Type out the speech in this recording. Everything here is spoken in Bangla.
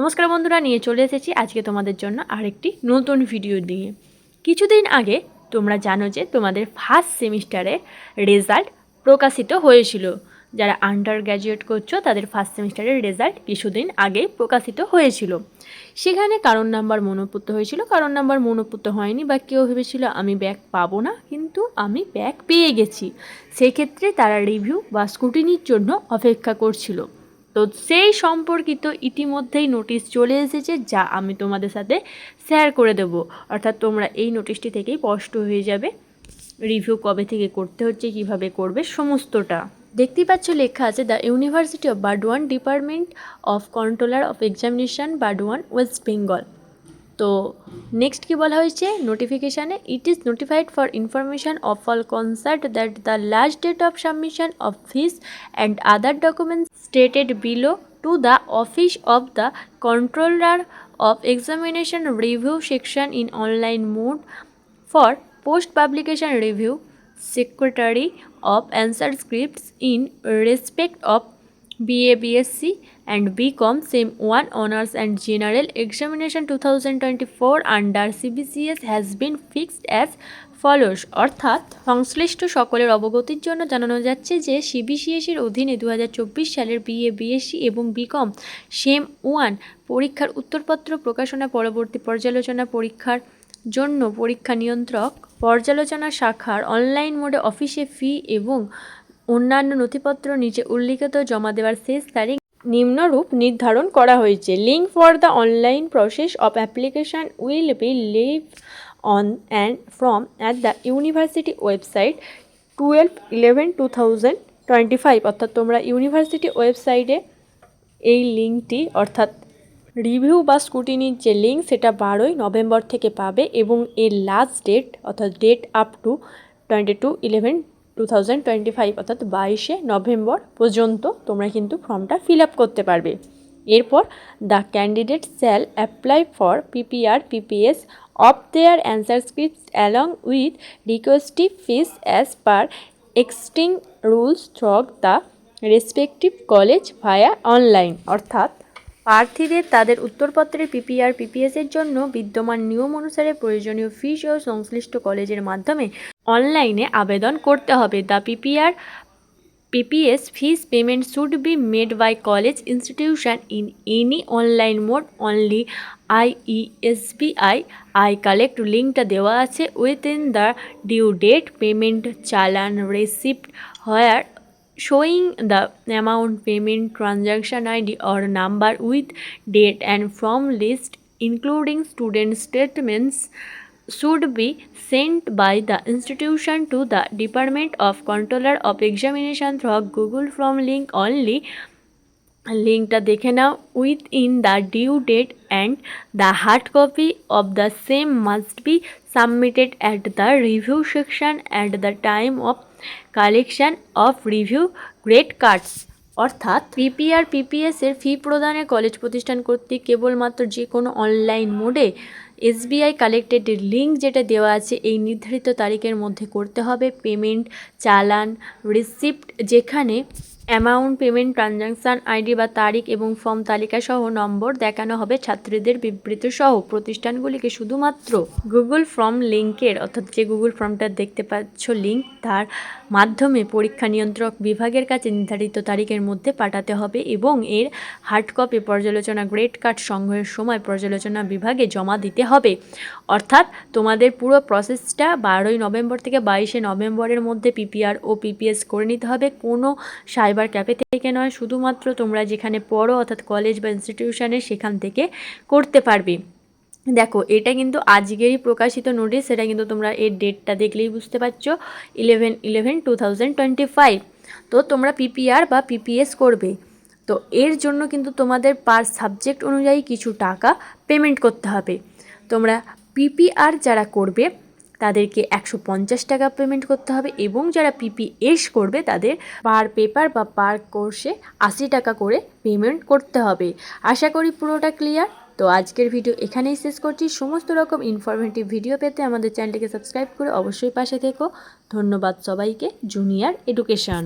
নমস্কার বন্ধুরা, নিয়ে চলে এসেছি আজকে তোমাদের জন্য আরেকটি নতুন ভিডিও নিয়ে। কিছুদিন আগে তোমরা জানো যে তোমাদের ফার্স্ট সেমিস্টারের রেজাল্ট প্রকাশিত হয়েছিল। যারা আন্ডার গ্র্যাজুয়েট করছ, তাদের ফার্স্ট সেমিস্টারের রেজাল্ট কিছুদিন আগে প্রকাশিত হয়েছিল। সেখানে কারণ নাম্বার মনোপুত হয়েছিল। কারণ নাম্বার মনোপুত হয়নি বা কেউ ভেবেছিল, আমি ব্যাগ পাবো না। কিন্তু আমি ব্যাগ পেয়ে গেছি। সেক্ষেত্রে তারা রিভিউ বা স্কুটিনির জন্য অপেক্ষা করছিল। তো সেই সম্পর্কিত ইতিমধ্যেই নোটিশ চলে এসেছে, যা আমি তোমাদের সাথে শেয়ার করে দেব। অর্থাৎ তোমরা এই নোটিশটি থেকেই স্পষ্ট হয়ে যাবে রিভিউ কবে থেকে করতে হচ্ছে, কীভাবে করবে, সমস্তটা। দেখতেই পাচ্ছ লেখা আছে the university of Burdwan department of controller of examination Burdwan West Bengal তো নেক্সট কি বলা হয়েছে? নোটিফিকেশানে it is notified for information of all concerned that the last date of submission of fees and other documents stated below to the office of the controller of examination review section in online mode for post publication review secretary of answer scripts in respect scripts in respect of BA BSc and BCom same 1 honors and general examination 2024 under CBCS has been fixed as follows. অর্থাৎ, সংশ্লিষ্ট সকলের অবগতির জন্য জানানো যাচ্ছে যে সিবিসিএসির অধীনে দু হাজার চব্বিশ সালের বিএ বিএসসি এবং বিকম সেম ওয়ান পরীক্ষার উত্তরপত্র প্রকাশনা, পরবর্তী পর্যালোচনা পরীক্ষার জন্য পরীক্ষা নিয়ন্ত্রক পর্যালোচনা শাখার অনলাইন মোডে অফিসে ফি এবং অন্যান্য নথিপত্র নিচে উল্লিখিত জমা দেওয়ার শেষ তারিখ নিম্নরূপ নির্ধারণ করা হয়েছে। Link for the online process of application will be live on and from at the university website twelve eleven two thousand twenty five অর্থাৎ তোমরা ইউনিভার্সিটি ওয়েবসাইটে এই লিঙ্কটি অর্থাৎ রিভিউ বা স্কুটিনির যে লিঙ্ক সেটা বারোই নভেম্বর থেকে পাবে এবং এর লাস্ট ডেট অর্থাৎ date up to twenty two eleven two thousand twenty five অর্থাৎ বাইশে নভেম্বর পর্যন্ত তোমরা কিন্তু ফর্মটা ফিল আপ করতে পারবে। এরপর the candidate shall apply for PPR PPS of their answer script along with রিকোয়েস্টিভ fees as per existing rules through the respective college via online অর্থাৎ প্রার্থীদের তাদের উত্তরপত্রের পিপিআর পিপিএসের জন্য বিদ্যমান নিয়ম অনুসারে প্রয়োজনীয় ফি ও সংশ্লিষ্ট কলেজের মাধ্যমে অনলাইনে আবেদন করতে হবে। The PPR, PPS fees payment should be made by college institution in any online mode only I E S ESBI I. Collect লিঙ্কটা দেওয়া আছে। Within the due date payment challan receipt where showing the amount payment transaction ID or number with date and from list, including student statements should be sent by the institution to the department of controller of examination through google form link only. লিঙ্কটা দেখে নাও within the due date and the hard copy of the same must be submitted at the review section at the time of collection of review grade cards অর্থাৎ পিপিআর পিপিএসের ফি প্রদানে কলেজ প্রতিষ্ঠান কর্তৃক কেবলমাত্র যে কোনো অনলাইন মোডে এসবিআই কালেক্টেড লিঙ্ক যেটা দেওয়া আছে, এই নির্ধারিত তারিখের মধ্যে করতে হবে পেমেন্ট চালান রিসিপ্ট যেখানে অ্যামাউন্ট, পেমেন্ট, ট্রানজাকশান, আইডি বা তারিখ এবং ফর্ম তালিকা সহ নম্বর দেখানো হবে ছাত্রীদের বিবৃতি সহ প্রতিষ্ঠানগুলিকে। শুধুমাত্র গুগল ফর্ম লিঙ্কের অর্থাৎ যে গুগল ফর্মটা দেখতে পাচ্ছ লিঙ্ক তার মাধ্যমে পরীক্ষা নিয়ন্ত্রক বিভাগের কাছে নির্ধারিত তারিখের মধ্যে পাঠাতে হবে এবং এর হার্ড কপি পর্যালোচনা গ্রেড কার্ড সংগ্রহের সময় পর্যালোচনা বিভাগে জমা দিতে হবে। অর্থাৎ তোমাদের পুরো প্রসেসটা বারোই নভেম্বর থেকে বাইশে নভেম্বরের মধ্যে পিপিআর ও পিপিএস করে নিতে হবে। কোনো সাইবার ক্যাফে থেকে নয়, শুধুমাত্র তোমরা যেখানে পড়ো, অর্থাৎ কলেজ বা ইনস্টিটিউশনে সেখান থেকে করতে পারবে। দেখো, এটা কিন্তু আজকেরই প্রকাশিত নোটিশ সেটা কিন্তু তোমরা এর ডেটটা দেখলেই বুঝতে পারছ eleven eleven two thousand twenty five তো তোমরা পিপিআর বা পিপিএস করবে। তো এর জন্য কিন্তু তোমাদের পার সাবজেক্ট অনুযায়ী কিছু টাকা পেমেন্ট করতে হবে। তোমরা পিপিআর যারা করবে তাদেরকে একশো পঞ্চাশ টাকা পেমেন্ট করতে হবে এবং যারা পিপিএস করবে তাদের পার পেপার বা পার কোর্সে আশি টাকা করে পেমেন্ট করতে হবে। আশা করি পুরোটা ক্লিয়ার তো আজকের ভিডিও এখানেই শেষ করছি। সমস্ত রকম ইনফরমেটিভ ভিডিও পেতে আমাদের চ্যানেলটিকে সাবস্ক্রাইব করে অবশ্যই পাশে থেকো। ধন্যবাদ সবাইকে জুনিয়র এডুকেশন